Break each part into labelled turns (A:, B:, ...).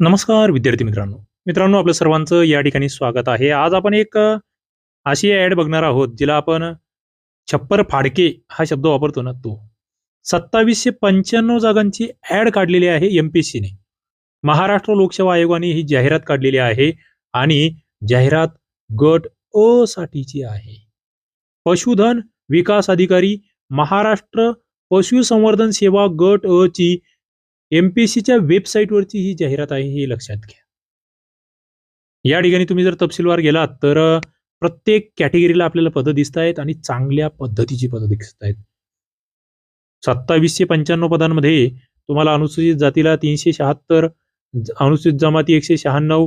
A: नमस्कार विद्यार्थी मित्रांनो. मित्रांनो आपलं सर्वांचं या ठिकाणी स्वागत आहे. आज आपण एक अशी ॲड बघणार आहोत जिला आपण छप्पर फाडके हा शब्द वापरतो ना तो. सत्तावीसशे पंच्याण्णव जागांची ॲड काढलेली आहे एम पी सीने महाराष्ट्र लोकसेवा आयोगाने ही जाहिरात काढलेली आहे आणि जाहिरात गट अ साठीची आहे. पशुधन विकास अधिकारी महाराष्ट्र पशुसंवर्धन सेवा गट अ ची एमपीसीच्या वेबसाईटवरची ही जाहिरात आहे हे लक्षात घ्या. या ठिकाणी तुम्ही जर तपशीलवार गेलात तर प्रत्येक कॅटेगरीला आपल्याला पदं दिसत आहेत आणि चांगल्या पद्धतीची पदं दिसत आहेत. सत्तावीसशे पंच्याण्णव पदांमध्ये तुम्हाला अनुसूचित जातीला तीनशे शहात्तर अनुसूचित जमाती एकशे शहाण्णव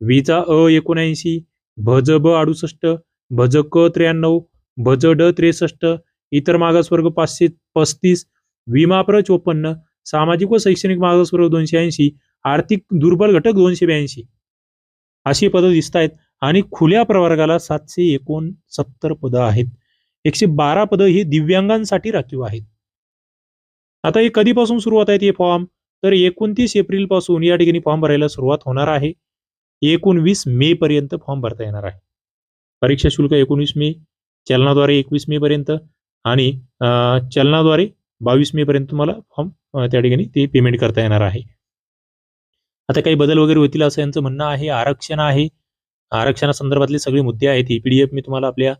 A: विजा अ एकोणऐंशी भज ब अडुसष्ट भज क त्र्याण्णव भज ड त्रेसष्ट इतर मागासवर्ग पाचशे पस्तीस विमाप्र चोपन्न सामाजिक व शैक्षणिक मागासवर्ग दोनशे ऐंशी आर्थिक दुर्बल घटक दोनशे ब्याऐंशी. अशी पदं दिसत आहेत आणि खुल्या प्रवर्गाला सातशे एकोणसत्तर पदं आहेत. एकशे बारा पदं ही दिव्यांगांसाठी राखीव आहेत. आता हे कधीपासून सुरुवात आहेत हे फॉर्म? तर एकोणतीस एप्रिलपासून या ठिकाणी फॉर्म भरायला सुरुवात होणार आहे. एकोणवीस मे पर्यंत फॉर्म भरता येणार आहे. परीक्षा शुल्क एकोणवीस मे चलनाद्वारे एकवीस मे पर्यंत आणि चलनाद्वारे बावीस मे पर्यंत तुम्हाला फॉर्म त्या ठिकाणी ते पेमेंट करता येणार आहे. आता काही बदल वगैरे होतील असं यांचं म्हणणं आहे आरक्षण आहे. आरक्षणासंदर्भातले सगळे मुद्दे आहेत. ही पी डी एफ मी तुम्हाला आपल्या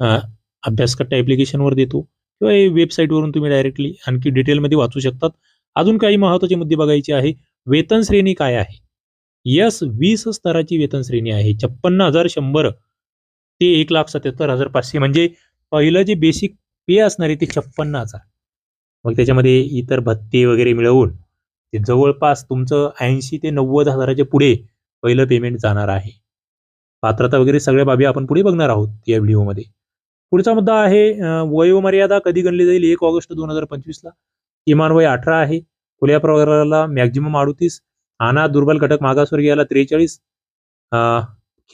A: अ, अभ्यासकट्टा ॲप्लिकेशनवर देतो. किंवा हे वेबसाईटवरून तुम्ही डायरेक्टली आणखी डिटेलमध्ये वाचू शकतात. अजून काही महत्त्वाचे मुद्दे बघायचे आहे. वेतन श्रेणी काय आहे? यस वीस स्तराची वेतन श्रेणी आहे. छप्पन्न हजार शंभर ते एक लाख सत्याहत्तर हजार पाचशे. म्हणजे पहिलं जे बेसिक पे असणार आहे ते छप्पन्न हजार. मग त्याच्यामध्ये इतर भत्ते वगैरे मिळवून ते जवळपास तुमचं ऐंशी ते नव्वद हजाराच्या पुढे पहिलं पेमेंट जाणार आहे. पात्रता वगैरे सगळ्या बाबी आपण पुढे बघणार आहोत या व्हिडिओमध्ये पुढचा मुद्दा आहे वयोमर्यादा कधी गणली जाईल? एक ऑगस्ट दोन हजार पंचवीसला किमान वय अठरा आहे. खुल्या प्रवर्गाला मॅक्झिमम अडुतीस. अनाथ दुर्बल घटक मागासवर्गीयाला त्रेचाळीस.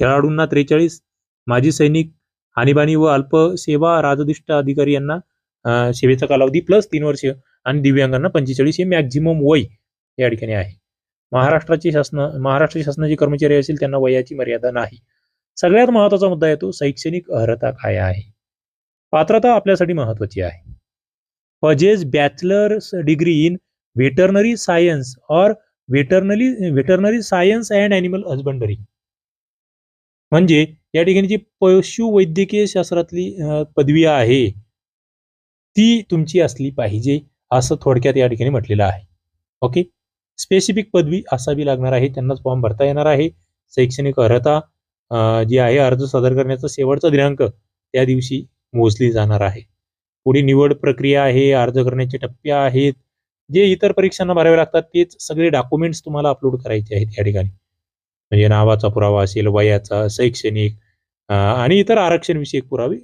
A: खेळाडूंना त्रेचाळीस. माजी सैनिक आणीबाणी व अल्पसेवा राजदिष्ट अधिकारी यांना सेवेचा कालावधी प्लस तीन वर्ष आणि दिव्यांगांना पंचेचाळीस हे मॅक्झिमम वय या ठिकाणी आहे. महाराष्ट्राचे शासन महाराष्ट्र शासनाचे कर्मचारी असेल त्यांना वयाची मर्यादा नाही. सगळ्यात महत्त्वाचा मुद्दा येतो शैक्षणिक अर्हता काय आहे? पात्रता आपल्यासाठी महत्वाची आहे. Possess bachelor's degree in veterinary science और veterinary veterinary science and animal husbandry म्हणजे या ठिकाणी जी पशुवैद्यकीय शास्त्रातली पदवी आहे. ती तुमची असली पाहिजे असं थोडक्यात या ठिकाणी म्हटलेलं आहे. ओके स्पेसिफिक पदवी असावी लागणार आहे त्यांनाच फॉर्म भरता येणार आहे. शैक्षणिक अर्हता जी आहे अर्ज सादर करण्याचा शेवटचा दिनांक त्या दिवशी मोजली जाणार आहे. पुढे निवड प्रक्रिया आहे अर्ज करण्याचे टप्पे आहेत. जे इतर परीक्षांना भरावे लागतात तेच सगळे डॉक्युमेंट्स तुम्हाला अपलोड करायचे आहेत या ठिकाणी. म्हणजे नावाचा पुरावा असेल वयाचा शैक्षणिक आणि इतर आरक्षण विषयक पुरावे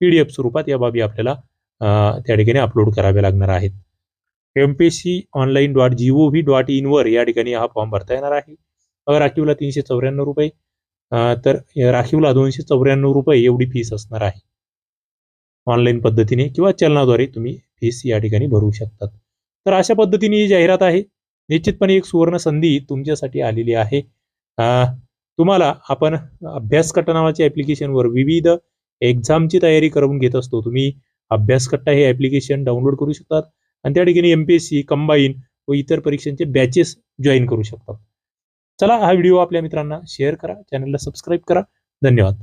A: पी डी एफ स्वरूपात या बाबी आपल्याला त्या ठिकाणी अपलोड करावे लागणार आहेत. M P C online dot G O V dot इनवर या ठिकाणी हा फॉर्म भरता येणार आहे. राखीवला तीनशे चौऱ्याण्णव रुपये तर राखीवला दोनशे चौऱ्याण्णव रुपये एवढी फीस असणार आहे. ऑनलाईन पद्धतीने किंवा चलनाद्वारे तुम्ही फीस या ठिकाणी भरू शकतात. तर अशा पद्धतीने ही जाहिरात आहे. निश्चितपणे एक सुवर्ण संधी तुमच्यासाठी आलेली आहे. तुम्हाला आपण अभ्यासकट नावाच्या ॲप्लिकेशनवर विविध एक्झामची तयारी करून घेत असतो. तुम्ही अभ्यासकट्टा हे ॲप्लिकेशन डाउनलोड करू शकतात. आणि त्या ठिकाणी M P S C combine व इतर परीक्षांचे बॅचेस जॉईन करू शकतात. चला हा व्हिडिओ आपल्या मित्रांना शेअर करा चॅनलला सबस्क्राईब करा. धन्यवाद.